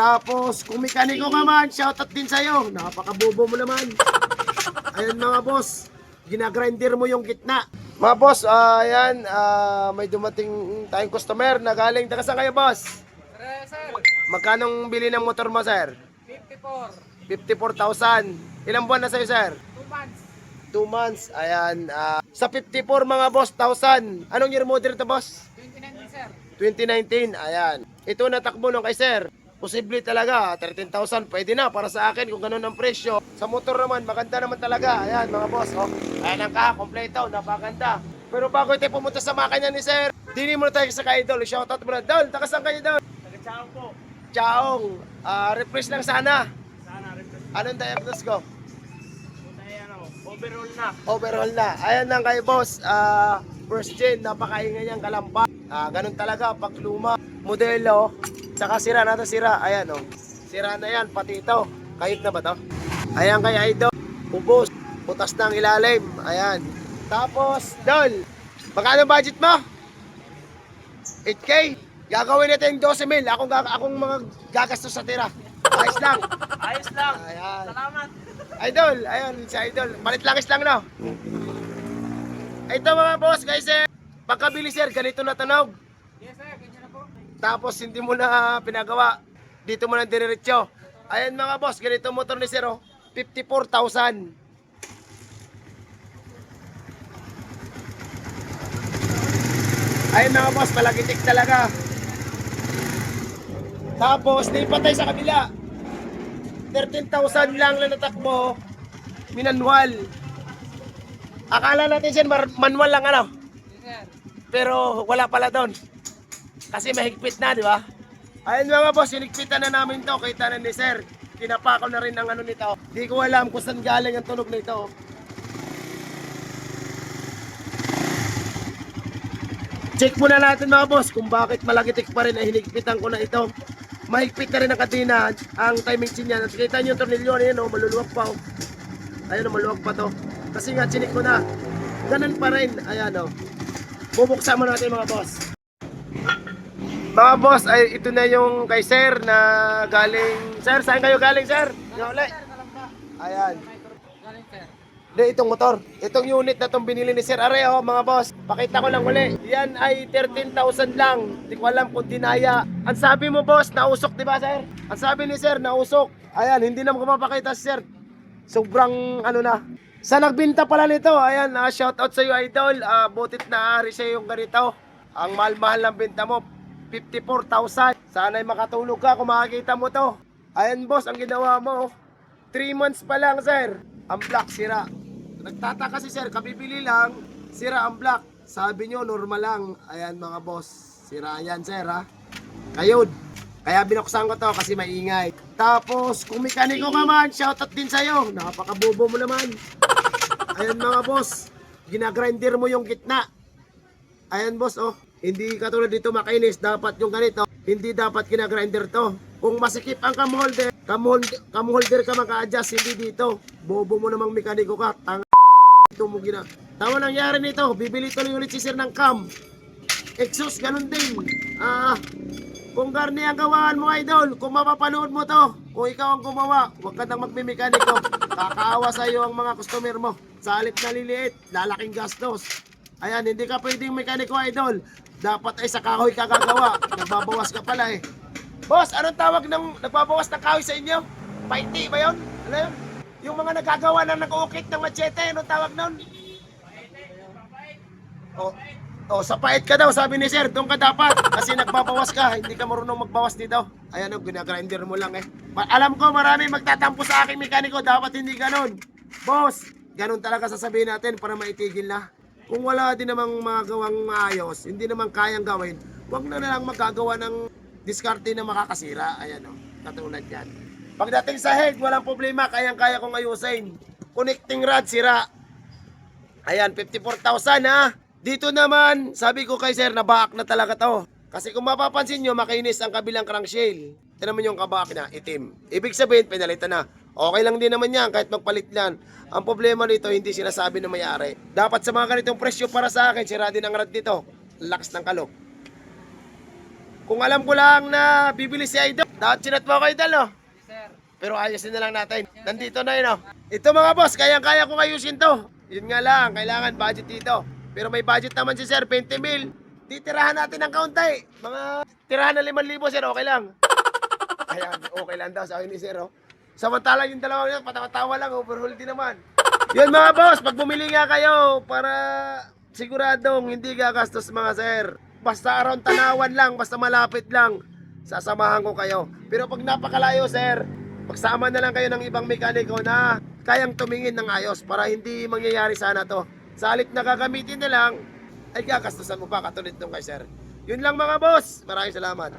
Tapos, kung mekaniko ka man, shoutout din sa'yo. Napakabobo mo naman. Ayan mga boss, ginagrinder mo yung gitna. Mga boss, ah, ayan, ah, may dumating tayong customer na galing. Taga saan kayo, boss? Sir, sir, Magkanong bili ng motor mo, sir? 54. 54,000. Ilang buwan na sa'yo, sir? 2 months. 2 months. Ayan. ah, sa 54 mga boss, 1,000. Anong year model ito, boss? 29 sir. 2019. Ayan. Ito natakbo nung kay sir. Posible talaga, 13,000 pwede na para sa akin kung ganun ang presyo. Sa motor naman, maganda naman talaga. Ayan mga boss, oh. Ayan ang ka, kompleto, napakaganda. Pero bago tayo pumunta sa makina ni sir, dini mo na tayo sa ka-idol. Shoutout mo na. Dol, takasan kayo dol. Taga-chow po. Chaong, ah, refresh lang sana. Sana refresh Anong diagnose ko? ano, overall na. overall na. Ayan lang kay boss, ah, first gen, napakaingay niyang kalampa. Ah, ganun talaga, pag luma, modelo, saka sira na to sira. Ayan oh. Sira na yan, pati ito. Kahit na ba to? Ayan kay Idol, ubos, putas ng ilalim. Ayan. Tapos, Dol, magkano budget mo? 8K? Gagawin natin yung 12 mil. Akong, akong mga gagastos sa tira. Ayos lang. Ayos lang. Ayan. Salamat. Idol, ayun, si Idol. Balit langis lang, no? Ito mga boss, guys, eh. Pagkabili, sir, ganito na tunog. Yes sir, ganyan na po. Tapos hindi mo na pinagawa. Dito mo na diretso. Ayan mga boss, ganito motor ni oh. 54,000. Ayun mga boss, palagitik talaga. Tapos, lipat tayo sa kabila. 13,000 lang na natakbo. Minanwal. Akala natin siya manual lang ano. Pero wala pala doon. Kasi mahigpit na, di ba? Ayun mga boss, hinigpitan na namin to. Kita na ni sir. Tinapa ko na rin ang ano nito. Di ko alam kung saan galing ang tunog nito. Check muna natin mga boss kung bakit malagitik pa rin ay hinigpitan ko na ito. Mahigpit na rin ang kadena, ang timing chain niya. At kita niyo yung tornilyo na yun, oh, maluluwag pa. Oh. Ayun, oh, maluwag pa to. Kasi nga, chinik ko na. Ganun pa rin. Ayan, oh. Bubuksan mo natin mga boss. Mga boss, ay ito na yung kay sir na galing... Sir, saan kayo galing, sir? Yung uli. Ayan. Galing sir. Hindi, itong motor. Itong unit na itong binili ni Sir Are, oh, mga boss. Pakita ko lang uli. Yan ay 13,000 lang. Hindi ko alam kung dinaya. Ang sabi mo, boss, nausok, di ba, Sir? Ang sabi ni Sir, nausok. Ayan, hindi na mo mapakita si Sir. Sobrang, ano na. Sa nagbinta pala nito, ayan, uh, shout out sa iyo, idol. Ah, butit na ari sa yung ganito. Ang mahal-mahal ng binta mo, 54,000. Sana'y makatulog ka kung makakita mo to. Ayan, boss, ang ginawa mo. 3 months pa lang, sir. Ang black sira. Nagtataka si sir, kabibili lang, sira ang black. Sabi nyo, normal lang. Ayan mga boss, sira yan sir ha. Kayod. Kaya binuksan ko to kasi maingay. Tapos, kung mekaniko ka man, shoutout din sa'yo. Napakabobo mo naman. Ayan mga boss, ginagrinder mo yung gitna. Ayan boss, oh. Hindi katulad dito makinis, dapat yung ganito. Hindi dapat kinagrinder to. Kung masikip ang cam holder, cam holder, cam holder ka maka-adjust, hindi dito. Bobo mo namang mekaniko ka. Tanga ito mo gina. Tama nangyari nito, bibili tuloy ulit si sir ng cam. Exhaust, ganun din. Ah, kung garni ang gawaan mo, idol, kung mapapanood mo to, kung ikaw ang gumawa, huwag ka nang magmimekaniko. Kakaawa sa iyo ang mga customer mo. Sa halip na liliit, lalaking gastos. Ayan, hindi ka pwedeng mekaniko, idol. Dapat ay sa kahoy ka gagawa. Nagbabawas ka pala eh. Boss, anong tawag ng nagbabawas ng kahoy sa inyo? Paiti ba yun? Ano yun? Yung mga nagagawa na nag-uukit ng machete, anong tawag nun? O, o sa pait ka daw, sabi ni sir, doon ka dapat. Kasi nagbabawas ka, hindi ka marunong magbawas dito. Ayan o, ginagrinder mo lang eh. Alam ko marami magtatampo sa aking mekaniko, dapat hindi ganun. Boss, ganun talaga sasabihin natin para maitigil na. Kung wala din namang magawang maayos, hindi naman kayang gawin, huwag na lang magagawa ng diskarte na makakasira. Ayan o, katulad yan. Pagdating sa head, walang problema, kayang-kaya kong ayusin. Connecting rod, sira. Ayan, 54,000 ha. Dito naman, sabi ko kay sir, nabaak na talaga to. Kasi kung mapapansin nyo, makinis ang kabilang crankshaft. Tignan mo yung kabak na, itim. Ibig sabihin, pinalitan na. Okay lang din naman yan, kahit magpalit lang. Ang problema nito, hindi sinasabi na may-ari. Dapat sa mga ganitong presyo para sa akin, sira din ang rod dito. Lakas ng kalok. Kung alam ko lang na bibili si Idol, dapat sinat mo ako Idol, no? Pero ayusin na lang natin. Nandito na yun, oh. Ito mga boss, kayang-kaya kong ayusin to. Yun nga lang, kailangan budget dito. Pero may budget naman si sir, 20 mil. Titirahan natin ng kaunti. Mga tirahan na 5,000 sir, okay lang. Ayan, okay lang daw sa akin ni sir, oh. Samantala yung dalawang yun, patawa-tawa lang, overhaul din naman. Yun mga boss, pag bumili nga kayo para siguradong hindi gagastos mga sir. Basta around tanawan lang, basta malapit lang, sasamahan ko kayo. Pero pag napakalayo sir, pagsama na lang kayo ng ibang mekaniko na kayang tumingin ng ayos para hindi mangyayari sana to. Sa halip na gagamitin na lang, ay gagastusan mo pa katulad nung kay sir. Yun lang mga boss, maraming salamat.